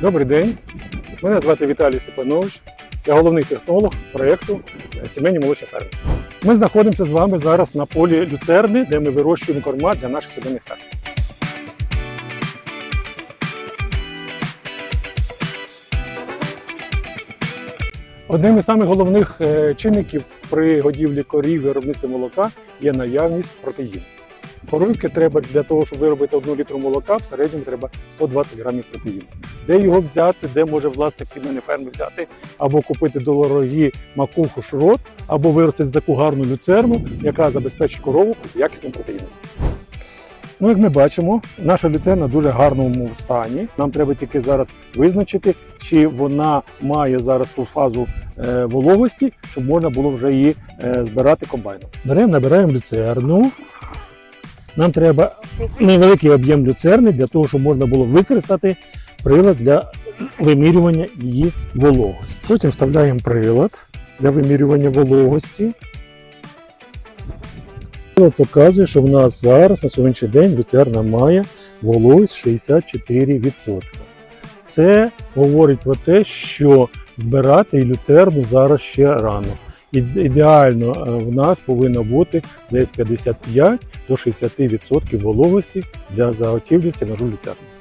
Добрий день. Мене звати Віталій Степанович. Я головний технолог проєкту Сімейні молочні ферми. Ми знаходимося з вами зараз на полі люцерни, де ми вирощуємо корма для наших сімейних ферм. Одним із самих головних е, чинників при годівлі корів і виробництві молока є наявність протеїну. Коровки треба для того, щоб виробити одну літру молока, в середньому треба 120 грамів протеїну. Де його взяти, де може власник сімейної ферми взяти, або купити дорогі макуху шрот, або виростити таку гарну люцерну, яка забезпечить корову якісним протеїном. Ну, як ми бачимо, наша люцерна в дуже гарному стані. Нам треба тільки зараз визначити, чи вона має зараз ту фазу е, вологості, щоб можна було вже її е, збирати комбайном. Беремо, набираємо люцерну. Нам треба невеликий об'єм люцерни для того, щоб можна було використати прилад для вимірювання її вологості. Потім вставляємо прилад для вимірювання вологості. Прилад показує, що в нас зараз на сьогоднішній день люцерна має вологість 64%. Це говорить про те, що збирати люцерну зараз ще рано. Ідеально е, в нас повинно бути десь 55 до 60% вологості для заготівлі сінажу люцерни.